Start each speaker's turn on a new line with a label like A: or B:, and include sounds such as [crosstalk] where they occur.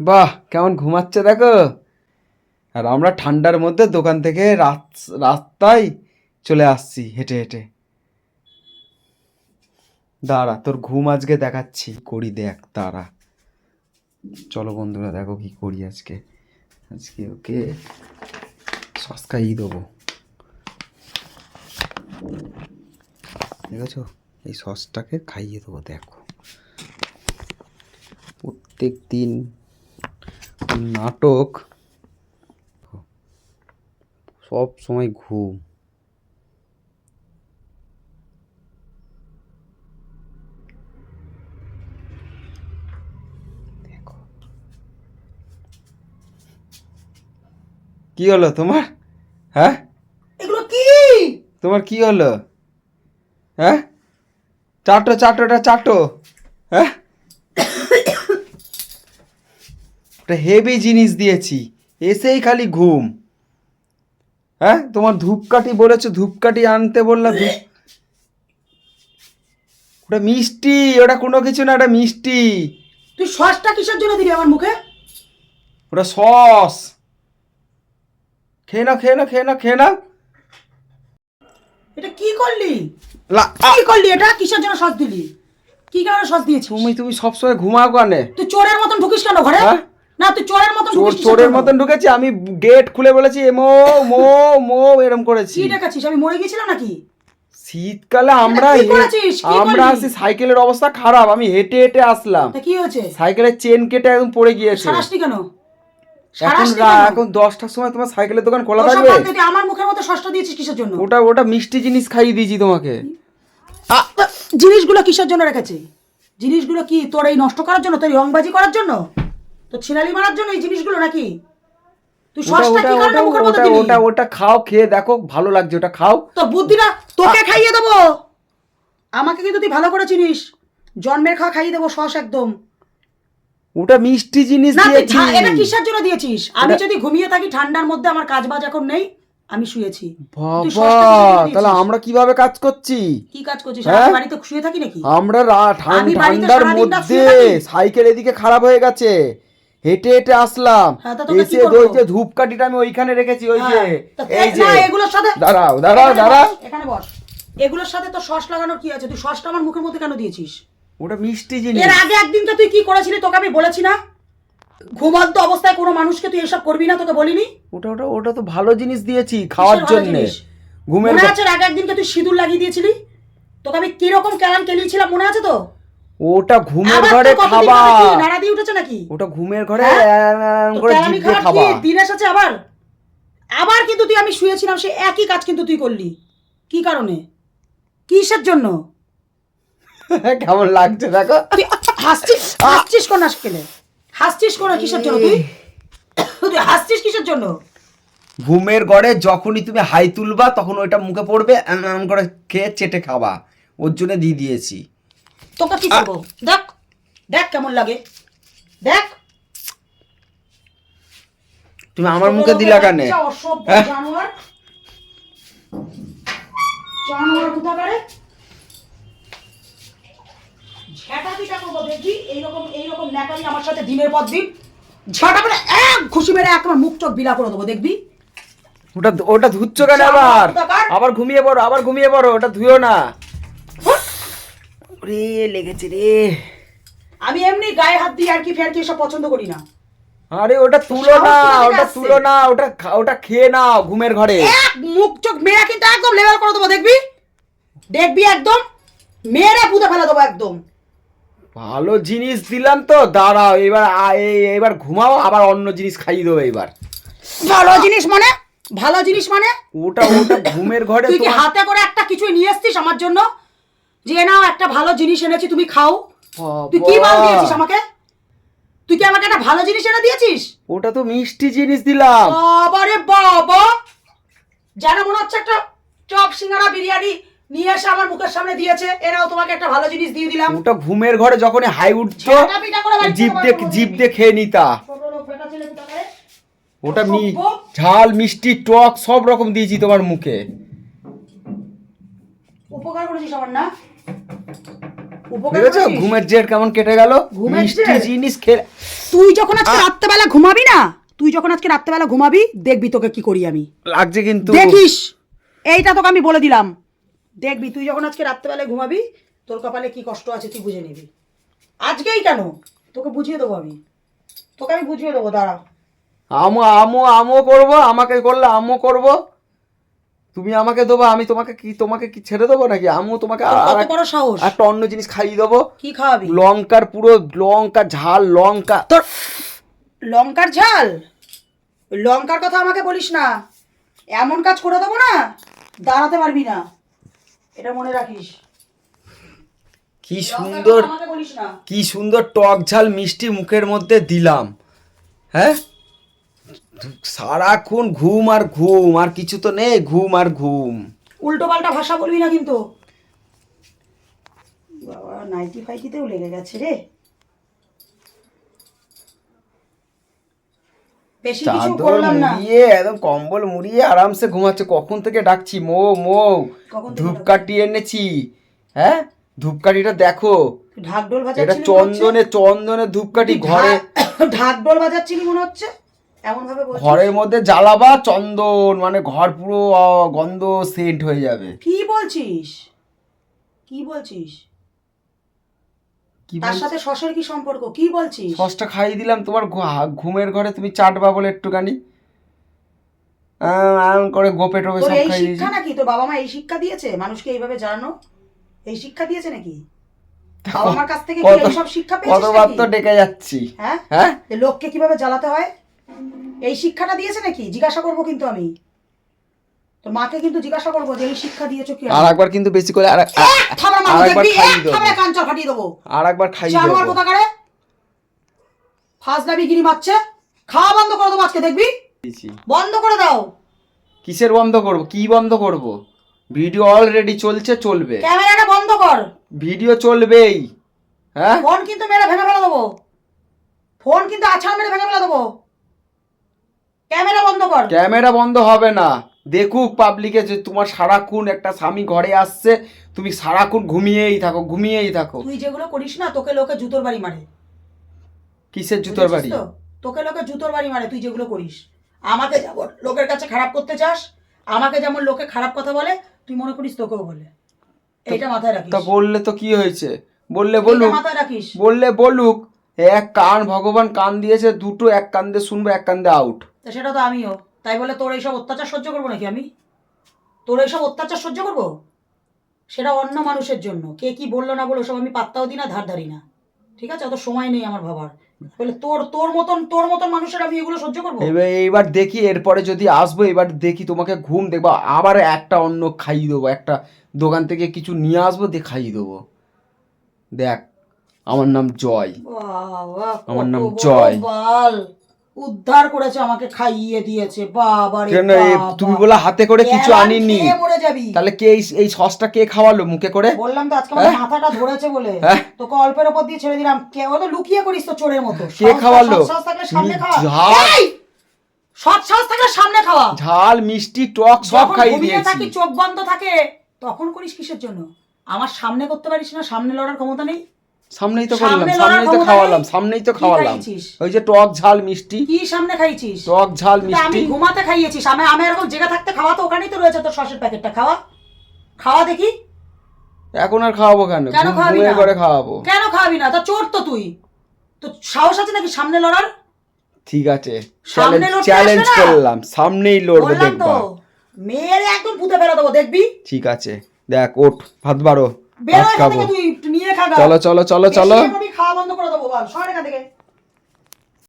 A: বাহ, কেমন ঘুমাচ্ছে দেখো। আর আমরা ঠান্ডার মধ্যে দোকান থেকে রাত- রাস্তায় চলে আসছি, হেঁটে হেঁটে। দাঁড়া, তোর ঘুম আজকে দেখাচ্ছি, করি দেখ, দাঁড়া। চলো বন্ধুরা, দেখো কি করি আজকে। আজকে ওকে সস খাইয়ে দেবো। দেখেছ? এই সসটাকে খাইয়ে দেবো, দেখো। প্রত্যেক দিন নাটক। সব সময় ঘুম। দেখো। কি হলো তোমার? হ্যাঁ?
B: এগুলো কি?
A: তোমার কি হলো? হ্যাঁ? চাটো চাটোটা চাটো। হ্যাঁ? একটা হেভি জিনিস দিয়েছি এসেই খালি ঘুম। হ্যাঁ তোমার ধূপকাঠি বলেছ ধূপকাঠি আনতে বললাম ওটা মিষ্টি ওটা কোনো কিছু না ওটা মিষ্টি।
B: তুই সসটা কিসের জন্য দিবি আমার মুখে?
A: ওটা সস। খেয়ে নাও খেয়ে নাও খেয়ে নাও খেয়ে নাও।
B: এটা কি করলি? কি করলি এটা? কিসের জন্য সস দিলি? কি কারণে সস দিয়েছিস?
A: তুমি তুমি সবসময় ঘুমাও কানে?
B: তুই চোরের মতন ঢুকিস কেন ঘরে?
A: হ্যাঁ?
B: না তুই চোরের মতন
A: চোর চোরের মতন ঢুকেছি আমি গেট খুলে বলেছি মো মো মো এরম করেছি।
B: কি আমি মরে গেছিলাম নাকি?
A: শীতকালে আমরা আমরা আসি সাইকেলের অবস্থা খারাপ আমি হেঁটে হেঁটে আসলাম।
B: কি হয়েছে?
A: সাইকেলের চেন কেটে একদম পড়ে গিয়েছে।
B: কেন?
A: এখন? এখন দশটার সময় তোমার সাইকেলের দোকান খোলা থাকবে?
B: আমার মুখের মতো সসটা দিয়েছিস কিসের জন্য?
A: ওটা ওটা মিষ্টি জিনিস খাইয়ে দিয়েছি তোমাকে।
B: জিনিসগুলো কিসের জন্য রেখেছে? জিনিসগুলো কি তোর এই নষ্ট করার জন্য তোর রংবাজি করার জন্য? তোর ছিনালি মারার জন্য এই জিনিসগুলো নাকি? তুই সসটা কি কারণে
A: ওটা
B: মুখের
A: ওটা ওটা ওটা খাও খেয়ে দেখো ভালো লাগছে ওটা খাও।
B: তোর বুদ্ধিটা তোকে খাইয়ে দেবো। আমাকে কিন্তু তুই ভালো করে চিনিস। জন্মের খাওয়া খাইয়ে দেবো সস একদম।
A: ওটা মিষ্টি জিনিস
B: না এটা কিসের জন্য দিয়েছিস? আমি যদি ঘুমিয়ে থাকি ঠান্ডার মধ্যে আমার কাজ বাজ এখন নেই আমি শুয়েছি।
A: বাবা তাহলে আমরা কীভাবে কাজ করছি?
B: কি কাজ করছিস?
A: হ্যাঁ?
B: আমি বাড়িতে শুয়ে থাকি নাকি?
A: আমরা ঠান্ডার মধ্যে সাইকেল এদিকে খারাপ হয়ে গেছে। হেঁটে হেঁটে আসলাম।
B: হ্যাঁ, তা
A: এসে ওই যে ধূপকাঠিটা আমি ওইখানে রেখেছি ওই যে
B: হ্যাঁ,
A: এই যে।
B: এগুলোর সাথে
A: দাঁড়াও দাঁড়াও দাঁড়াও।
B: এখানে বস। এগুলোর সাথে তো সস লাগানোর কি আছে? তুই সসটা আমার মুখের মধ্যে কেন দিয়েছিস?
A: ওটা মিষ্টি জিনিস।
B: এর আগে একদিন তো তুই কি করেছিলি তোকে আমি বলেছি না? ঘুমন্ত অবস্থায় কোনো মানুষকে তুই এসব করবি না তোকে বলিনি?
A: ওটা ওটা ওটা তো ভালো জিনিস দিয়েছি খাওয়ার জন্য? ঘুমের
B: মনে আছে আগে একদিনকে তুই সিঁদুর লাগিয়ে দিয়েছিলি? তোকে আমি কীরকম কেলান কেলিয়েছিলাম মনে আছে তো?
A: ওটা ঘুমের ঘরে খাবা
B: নাড়া দিয়ে উঠেছে নাকি?
A: ওটা ঘুমের ঘরে
B: হ্যাঁ?
A: করে জিভ দিয়ে খাবা
B: কি দিন এসেছে আবার? আবার কিন্তু তুই আমি শুয়েছিলাম সে একই কাজ কিন্তু তুই করলি। কি কারণে? কিসের জন্য? [laughs]
A: কেমন লাগছে দেখো।
B: হাসছিস হাসছিস কোন আসকেলে হাসছিস কোন কিসের জন্য তুই? তুই হাসছিস কিসের জন্য?
A: ঘুমের ঘরে যখনই তুমি হাই তুলবা তখন ওইটা মুখে পড়বে এম এম করে খেয়ে চেটে খাবা। ওর জন্য দিয়ে দিয়েছি।
B: তোকে কি করব? দেখ দেখ কেমন লাগে। দেখ।
A: তুমি আমার মুখে দিলা কানে? হ্যাঁ?
B: জানোয়ার। জানোয়ার কোথাকারে? ঝেঁটা পিটা করব দেখবি এইরকম এইরকম ন্যাকামি আমার সাথে দিনের পর দিন। ঝাঁটা করে এক ঘুষি মেরে একবার মুখ চোখ বিলা করে দেবো দেখবি?
A: ওটা ওটা ধুচ্ছ কেন আবার? আবার ঘুমিয়ে পড়ো আবার ঘুমিয়ে পড়ো ওটা ধুয়ো না। রে লেগেছে রে।
B: আমি এমনি গায়ে হাত দিয়ে আর কি ফের কি এসব পছন্দ করি না।
A: আরে ওটা তুলো না ওটা তুলো না ওটা ওটা খেয়ে নাও ঘুমের ঘরে।
B: মুখ চোখ মেরে কিন্তু একদম লেভেল করে দেবো দেখবি? দেখবি একদম? মেরে পুঁতে ফেলে দেবো একদম।
A: ভালো জিনিস দিলাম তো দাঁড়াও এবার এবার ঘুমাও আবার অন্য জিনিস খাইয়ে দেবো এবার।
B: ভালো জিনিস মানে? ভালো জিনিস মানে?
A: ওটা ওটা ঘুমের ঘরে
B: তুই কি হাতে করে একটা কিছুই নিয়ে এসছিস আমার জন্য? যে নাও একটা ভালো জিনিস এনেছি তুমি খাও। তুই কি মাল দিয়েছিস আমাকে? তুই কি আমাকে একটা ভালো জিনিস এনে দিয়েছিস?
A: ওটা তো মিষ্টি জিনিস দিলাম।
B: বাবারে বাবা! যেন মনে হচ্ছে একটা চপ সিঙ্গারা বিরিয়ানি নিয়ে এসে আমার মুখের সামনে দিয়েছে। এরাও তোমাকে একটা ভালো জিনিস দিয়ে দিলাম।
A: ওটা ঘুমের ঘরে যখন হাই জিভ
B: থেকে
A: দিয়ে জিভ। দিয়ে খেয়ে নিতা? ওটা মি। ঝাল মিষ্টি টক সব রকম দিয়েছি তোমার মুখে।
B: উপকার করেছিস আমার না?
A: ঘুমের কেমন কেটে গেল? মিষ্টি জিনিস খেয়ে
B: তুই যখন আজকে রাত্রেবেলা ঘুমাবি না তুই যখন আজকে রাত্রেবেলা ঘুমাবি দেখবি তোকে কি করি আমি।
A: লাগছে কিন্তু।
B: দেখিস এইটা তোকে আমি বলে দিলাম। দেখবি তুই যখন আজকে রাত্রেবেলায় ঘুমাবি তোর কপালে কি কষ্ট আছে তুই বুঝে নিবি। আজকেই কেন? তোকে বুঝিয়ে দেবো আমি। তোকে আমি বুঝিয়ে দেবো দাঁড়া।
A: আমো আমো আমো করব আমাকে করলে আমো করব। তুমি আমাকে দেবো আমি তোমাকে কি তোমাকে কি ছেড়ে দেবো নাকি? আমু তোমাকে
B: বড় সাহস?
A: একটা অন্য জিনিস খাইয়ে দেবো।
B: কি খাওয়াবি?
A: লঙ্কার পুরো লঙ্কা ঝাল লঙ্কা
B: তোর লঙ্কার ঝাল? লঙ্কার কথা আমাকে বলিস না। এমন কাজ করে দেবো না দাঁড়াতে পারবি না। এটা মনে রাখিস।
A: কি সুন্দর কি সুন্দর টক ঝাল মিষ্টি মুখের মধ্যে দিলাম। হ্যাঁ? সারাক্ষণ ঘুম আর ঘুম আর কিছু তো নেই ঘুম আর ঘুম।
B: উল্টো পাল্টা ভাষা বলবি না কিন্তু। বাবা নাইটি ফাইটিতেও লেগে গেছে রে। বেশি কিছু করলাম না।
A: মুড়িয়ে একদম কম্বল মুড়িয়ে আরামসে ঘুমাচ্ছে। কখন থেকে ডাকছি? মো মো ধূপকাঠি এনেছি। হ্যাঁ? ধূপকাঠিটা দেখো।
B: ঢাকডোল
A: এটা
B: বাজাচ্ছিলি মনে
A: চন্দনে চন্দনে ধূপকাঠি ঘরে।
B: ঢাক- [coughs] ঢাকডোল বাজাচ্ছিলি মনে হচ্ছে?
A: ঘরের মধ্যে জ্বালাবা চন্দন মানে ঘর পুরো গন্ধ সেন্ট হয়ে যাবে।
B: কি বলছিস? কি বলছিস? তার সাথে শসের কি সম্পর্ক? কি বলছিস?
A: সসটা খাইয়ে দিলাম তোমার ঘুমের ঘরে তুমি চাটবা বলে একটুখানি। আম, করে গোপে টোপে সব খাইয়ে
B: শিক্ষা নাকি? তোর বাবা মা এই শিক্ষা দিয়েছে? মানুষকে এইভাবে জানানো এই শিক্ষা দিয়েছে নাকি? বাবা মার কাছ থেকে কি এইসব শিক্ষা পেয়েছিস
A: কতবার তো ডেকে যাচ্ছি।
B: হ্যাঁ?
A: হ্যাঁ?
B: লোককে কীভাবে জ্বালাতে হয়? এই শিক্ষাটা দিয়েছে নাকি? জিজ্ঞাসা করব কিন্তু আমি। তোর মাকে কিন্তু জিজ্ঞাসা করব যে এই শিক্ষা দিয়েছ কি?
A: আর একবার কিন্তু বেশি করে আর একবার খাইয়ে দেবো।
B: থামড়া কাঞ্চল ফাটিয়ে দেবো।
A: আর একবার খাইয়ে দেবো।
B: ফাজলামি গিরি মারছে। খাওয়া বন্ধ করে দেবো আজকে দেখবি? বন্ধ করে দাও।
A: কিসের বন্ধ করব? কি বন্ধ করব? ভিডিও অলরেডি চলছে চলবে।
B: ক্যামেরাটা বন্ধ কর।
A: ভিডিও চলবেই। হ্যাঁ?
B: ফোন কিন্তু মেরে ভেঙে ফেলে দেবো। ফোন কিন্তু আছাড় মেরে ভেঙে ফেলে দেবো। ক্যামেরা বন্ধ কর।
A: ক্যামেরা বন্ধ হবে না। দেখুক পাবলিকে যে তোমার সারাক্ষণ একটা স্বামী ঘরে আসছে তুমি সারাক্ষণ ঘুমিয়েই থাকো ঘুমিয়েই থাকো।
B: তুই যেগুলো করিস না তোকে লোকে জুতোর বাড়ি মারে।
A: কিসের জুতোর বাড়ি?
B: তোকে লোকে জুতোর বাড়ি মারে তুই যেগুলো করিস। আমাকে যেমন লোকের কাছে খারাপ করতে চাস? আমাকে যেমন লোকে খারাপ কথা বলে তুই মনে করিস তোকেও বলে। এটা মাথায় রাখিস।
A: তা বললে তো কি হয়েছে? বললে বলুক।
B: মাথায় রাখিস।
A: বললে বলুক এক কান ভগবান কান দিয়েছে দুটো এক কান দিয়ে শুনব এক কান দিয়ে আউট
B: তো সেটা তো আমিও। তাই বলে তোর এইসব অত্যাচার সহ্য করব নাকি আমি? তোর এইসব অত্যাচার সহ্য করব? সেটা অন্য মানুষের জন্য। কে কি বলল না বলল সব আমি পাত্তাও দিই না ধার ধারি না। ঠিক আছে? অত সময় নেই আমার ভাবার। বলে তোর তোর মতন তোর মতন মানুষের আমি এগুলো সহ্য করব?
A: এবার এইবার দেখি এরপরে যদি আসব এবার দেখি তোমাকে ঘুম দেখব। আবার একটা অন্য খাইয়ে দেবো একটা দোকান থেকে কিছু নিয়ে আসব দিয়ে খাইয়ে দেবো। দেখ আমার নাম জয়। আমার নাম জয়।
B: বাল উদ্ধার করেছে আমাকে খাইয়ে দিয়েছে। বাবা
A: কেন তুমি বলে হাতে করে কিছু আনিনি?
B: মরে যাবি।
A: তাহলে কে এই সসটা কে খাওয়ালো মুখে করে?
B: বললাম তো আজকে আমার
A: হ্যাঁ?
B: মাথাটা ধরেছে বলে।
A: হ্যাঁ?
B: তোকে অল্পের ওপর দিয়ে ছেড়ে দিলাম। কে তো লুকিয়ে করিস তো চোরের মতো।
A: কে খাওয়ালো?
B: থাকলে সামনে খাওয়া! সৎ সাহস থাকলে সামনে খাওয়া।
A: ঝাল মিষ্টি টক সব খাইয়ে দিয়েছি।
B: থাকি চোখ বন্ধ থাকে তখন করিস কিসের জন্য? আমার সামনে করতে পারিস না সামনে লড়ার ক্ষমতা নেই।
A: সামনেই তো করলাম সামনেই তো খাওয়ালাম সামনেই তো খাওয়ালাম। ওই যে টক ঝাল মিষ্টি।
B: কি সামনে খাইছিস?
A: টক ঝাল
B: তা আমি ঘুমাতে খাইয়েছিস আমি আমি এরকম জেগে থাকতে খাওয়া তো ওখানেই তো রয়েছে তোর সসের প্যাকেটটা খাওয়া। খাওয়া দেখি।
A: এখন আর খাওয়াবো কেন?
B: কেন খাওয়াবি না?
A: করে খাওয়াবো।
B: কেন খাওয়াবি না? তা চোর তো তুই। তো সাহস আছে নাকি সামনে লড়ার?
A: ঠিক আছে।
B: সামনে
A: চ্যালেঞ্জ করলাম। সামনেই লড়বো দেখবা
B: মেয়েরে একদম পুঁতে ফেলে দেবো দেখবি?
A: ঠিক আছে। দেখ ওঠ ভাত বারো
B: বেরো তুই নিয়ে খা
A: চলো চলো চলো চলো।
B: আমি খাওয়া বন্ধ করে দেবো বল। সর এখান থেকে।